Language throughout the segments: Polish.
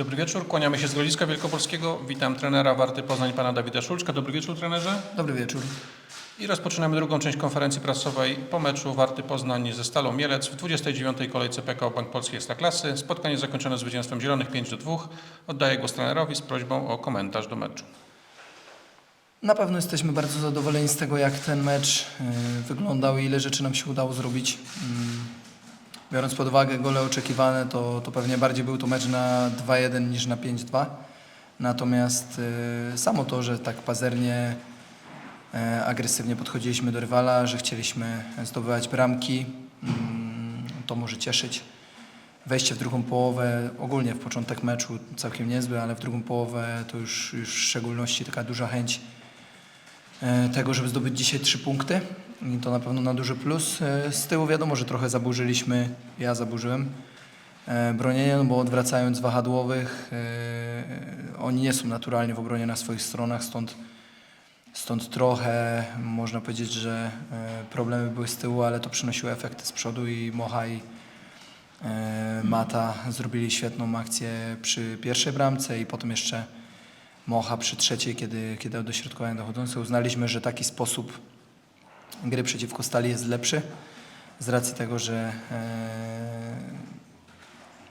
Dobry wieczór, kłaniamy się z Grodziska Wielkopolskiego. Witam trenera Warty Poznań, pana Dawida Szulczka. Dobry wieczór, trenerze. Dobry wieczór. I rozpoczynamy drugą część konferencji prasowej po meczu Warty Poznań ze Stalą Mielec w 29. kolejce PKO Bank Polskiej Ekstraklasy. Spotkanie zakończone zwycięstwem Zielonych 5 do 2. Oddaję głos trenerowi z prośbą o komentarz do meczu. Na pewno jesteśmy bardzo zadowoleni z tego, jak ten mecz y, wyglądał i ile rzeczy nam się udało zrobić. Biorąc pod uwagę gole oczekiwane, to, to pewnie bardziej był to mecz na 2-1 niż na 5-2. Natomiast y, samo to, że tak pazernie, e, agresywnie podchodziliśmy do rywala, że chcieliśmy zdobywać bramki, mm, to może cieszyć. Wejście w drugą połowę, ogólnie w początek meczu całkiem niezły, ale w drugą połowę to już, już w szczególności taka duża chęć e, tego, żeby zdobyć dzisiaj trzy punkty. I to na pewno na duży plus. E, Z tyłu wiadomo, że trochę zaburzyliśmy, ja zaburzyłem e, bronienie, no bo odwracając wahadłowych, e, oni nie są naturalnie w obronie na swoich stronach, stąd, stąd trochę można powiedzieć, że problemy były z tyłu, ale to przynosiło efekty z przodu i Mocha i Mata zrobili świetną akcję przy pierwszej bramce i potem jeszcze Mocha przy trzeciej, kiedy, kiedy do dośrodkowania dochodzące. Uznaliśmy, że taki sposób gry przeciwko Stali jest lepszy z racji tego, że e,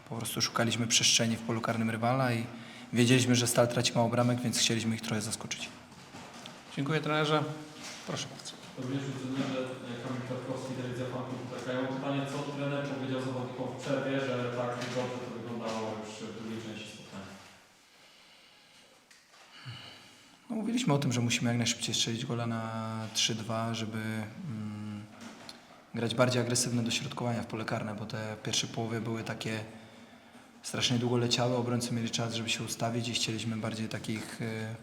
po prostu szukaliśmy przestrzeni w polu karnym rywala i wiedzieliśmy, że Stal traci mało bramek, więc chcieliśmy ich trochę zaskoczyć. Dziękuję trenerze. Proszę bardzo. Również trenerze Kamil Kwiatkowski, Telewizja Fanków PK. Ja mam pytanie, co trener powiedział zawodnikom w przerwie, że tak dobrze to wyglądało już w drugiej części spotkania. No, mówiliśmy o tym, że musimy jak najszybciej strzelić gola na 3-2, żeby mm, grać bardziej agresywne dośrodkowania w pole karne, bo te pierwsze połowy były takie strasznie długo leciały, obrońcy mieli czas, żeby się ustawić i chcieliśmy bardziej takich, y,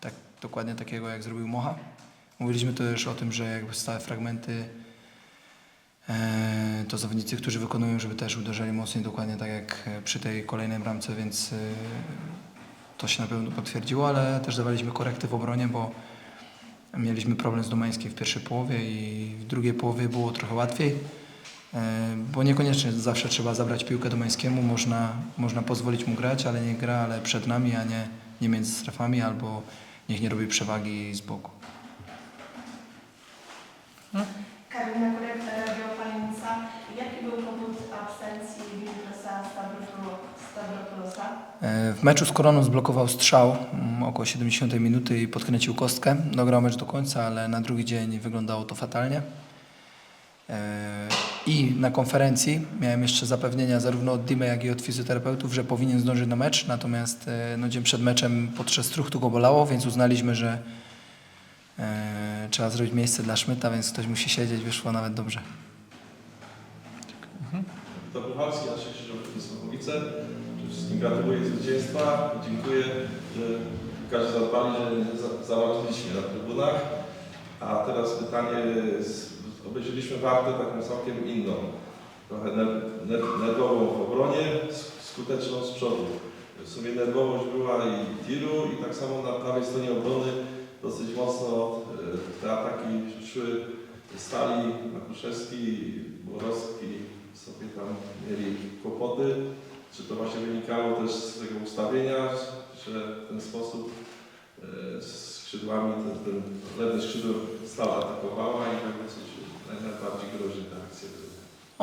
tak, dokładnie takiego jak zrobił Mocha. Mówiliśmy też o tym, że jakby stałe fragmenty e, to zawodnicy, którzy wykonują, żeby też uderzali mocniej, dokładnie tak jak przy tej kolejnej bramce, więc y, to się na pewno potwierdziło, ale też dawaliśmy korekty w obronie, bo mieliśmy problem z Domańskim w pierwszej połowie i w drugiej połowie było trochę łatwiej, e, bo niekoniecznie zawsze trzeba zabrać piłkę Domańskiemu, można, można pozwolić mu grać, ale nie gra, ale przed nami, a nie, nie między strefami, albo niech nie robi przewagi z boku. Karolina Kurek, Radio Palenica. Jaki był powód absencji Wilkosa Stavropoulosa? E, W meczu z Koroną zblokował strzał mm, około 70 minuty i podkręcił kostkę. Dograł mecz do końca, ale na drugi dzień wyglądało to fatalnie. E, I na konferencji miałem jeszcze zapewnienia zarówno od Dimy, jak i od fizjoterapeutów, że powinien zdążyć na mecz, natomiast e, no, dzień przed meczem podczas struchtu go bolało, więc uznaliśmy, że e, trzeba zrobić miejsce dla Szmyta, więc ktoś musi siedzieć, wyszło nawet dobrze. To Puchalski, Jacek Krzyżowski Słowowice. Wszystkim gratuluję zwycięstwa. Dziękuję, że każdy zadbali, że za- załatwiliśmy na trybunach. A teraz pytanie, obejrzeliśmy wartę taką całkiem inną. Trochę ner- ner- nerwową w obronie, sk- skuteczną z przodu. W sumie nerwowość była i tiru i tak samo na prawej stronie obrony dosyć mocno e, te ataki szły Stali, Makuszewski, Borowski sobie tam mieli kłopoty. Czy to właśnie wynikało też z tego ustawienia, że w ten sposób e, skrzydłami ten, ten lewe skrzydło stała atakowała i tak dosyć naj- najbardziej groźne te akcje były.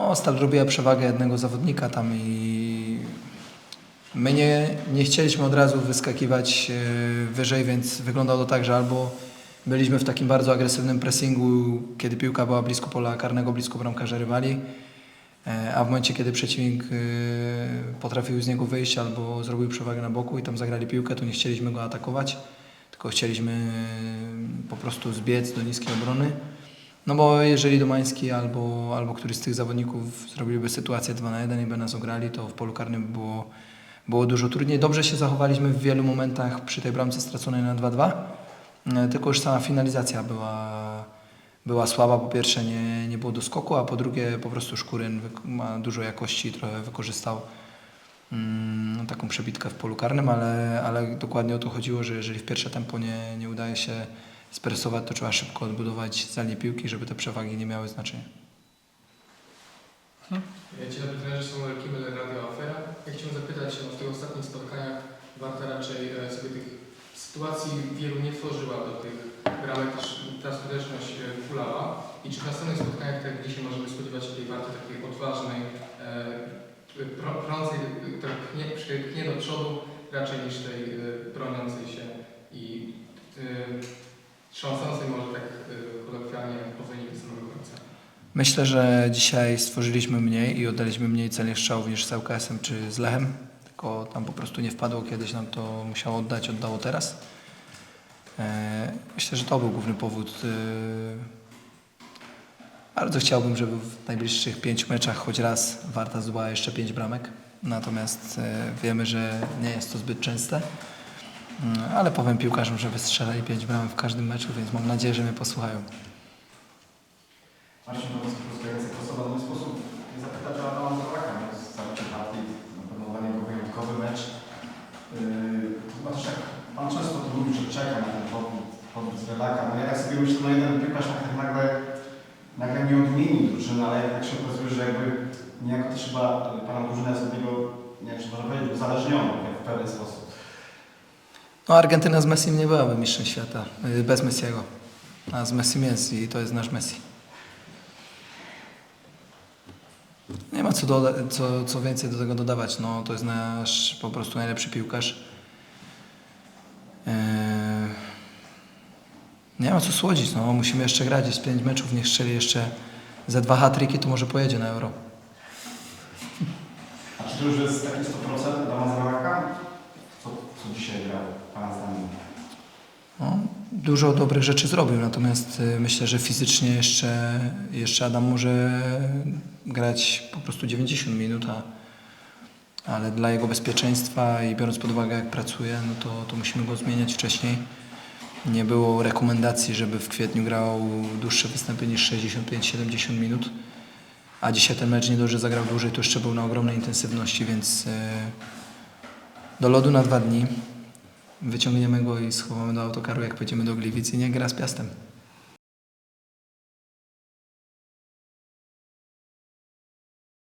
O, Stal robiła przewagę jednego zawodnika tam i my nie, nie chcieliśmy od razu wyskakiwać e, wyżej, więc wyglądało to tak, że albo byliśmy w takim bardzo agresywnym pressingu, kiedy piłka była blisko pola karnego, blisko bramkarza rywali, a w momencie, kiedy przeciwnik e, potrafił z niego wyjść albo zrobił przewagę na boku i tam zagrali piłkę, to nie chcieliśmy go atakować, tylko chcieliśmy e, po prostu zbiec do niskiej obrony. No bo jeżeli Domański albo, albo któryś z tych zawodników zrobiliby sytuację 2 na 1 i by nas ograli, to w polu karnym by było, było dużo trudniej. Dobrze się zachowaliśmy w wielu momentach przy tej bramce straconej na 2-2, e, tylko już sama finalizacja była, była słaba. Po pierwsze nie, nie było doskoku, a po drugie po prostu Szkuryn ma dużo jakości i trochę wykorzystał mm, taką przebitkę w polu karnym, ale, ale dokładnie o to chodziło, że jeżeli w pierwsze tempo nie, nie udaje się stresować, to trzeba szybko odbudować zdalnie piłki, żeby te przewagi nie miały znaczenia. Dzień dobry trenerze, Samuel Kimmel, Radio Afera. Ja chciałem zapytać, no w tych ostatnich spotkaniach raczej e, sobie tych sytuacji wielu nie tworzyła do tych bramek, też ta skuteczność e, kulała. I czy w następnych spotkaniach, tak dzisiaj, możemy spodziewać się tej Warty takiej odważnej, e, prącej, która pchnie, przy- pchnie do przodu raczej niż tej e, broniącej się i trząsącej może tak kolokwialnie po wyniku samego końca. Myślę, że dzisiaj stworzyliśmy mniej i oddaliśmy mniej celnych strzałów niż z ŁKS-em czy z Lechem. Tylko tam po prostu nie wpadło, kiedyś nam to musiało oddać, oddało teraz. E, Myślę, że to był główny powód. E, Bardzo chciałbym, żeby w najbliższych pięciu meczach choć raz Warta zdobyła jeszcze pięć bramek. Natomiast e, wiemy, że nie jest to zbyt częste. Mm, Ale powiem piłkarzom, żeby strzelali pięć bramek w każdym meczu, więc mam nadzieję, że mnie posłuchają. Marcin Nowacki, Polska Prostowa, w ten sposób zapytać o Adama Zawaka, nie? Z zawarciem partii, na pewno dla niego wyjątkowy mecz. Yy, chyba też jak Pan często to mówi, że czeka na ten powrót, powrót z Relaka. No ja tak sobie myślę, no jeden piłkarz tak, nagle, nagle nie odmienił drużyny, ale jak się okazuje, że jakby niejako też chyba Pana drużyna jest od niego, nie wiem czy można powiedzieć, w pewien sposób. No Argentyna z Messim nie byłaby mistrzem świata, y, bez Messiego. A z Messim jest i to jest nasz Messi. Nie ma co, co, co więcej do tego dodawać. No, to jest nasz po prostu najlepszy piłkarz. Eee, nie ma co słodzić. No, musimy jeszcze grać. Jest pięć meczów. Niech strzeli jeszcze ze dwa hat-tricki, to może pojedzie na Euro. A czy to już jest takie 100% Adama Zawaka? Co, co dzisiaj grał Pana zdaniem? No, dużo dobrych rzeczy zrobił, natomiast y, myślę, że fizycznie jeszcze, jeszcze Adam może grać po prostu 90 minut, a, ale dla jego bezpieczeństwa i biorąc pod uwagę jak pracuje, no to, to musimy go zmieniać wcześniej. Nie było rekomendacji, żeby w kwietniu grał dłuższe występy niż 65-70 minut, a dzisiaj ten mecz nie dość, że zagrał dłużej, to jeszcze był na ogromnej intensywności, więc y, do lodu na dwa dni wyciągniemy go i schowamy do autokaru, jak pojedziemy do Gliwic i nie gra z Piastem.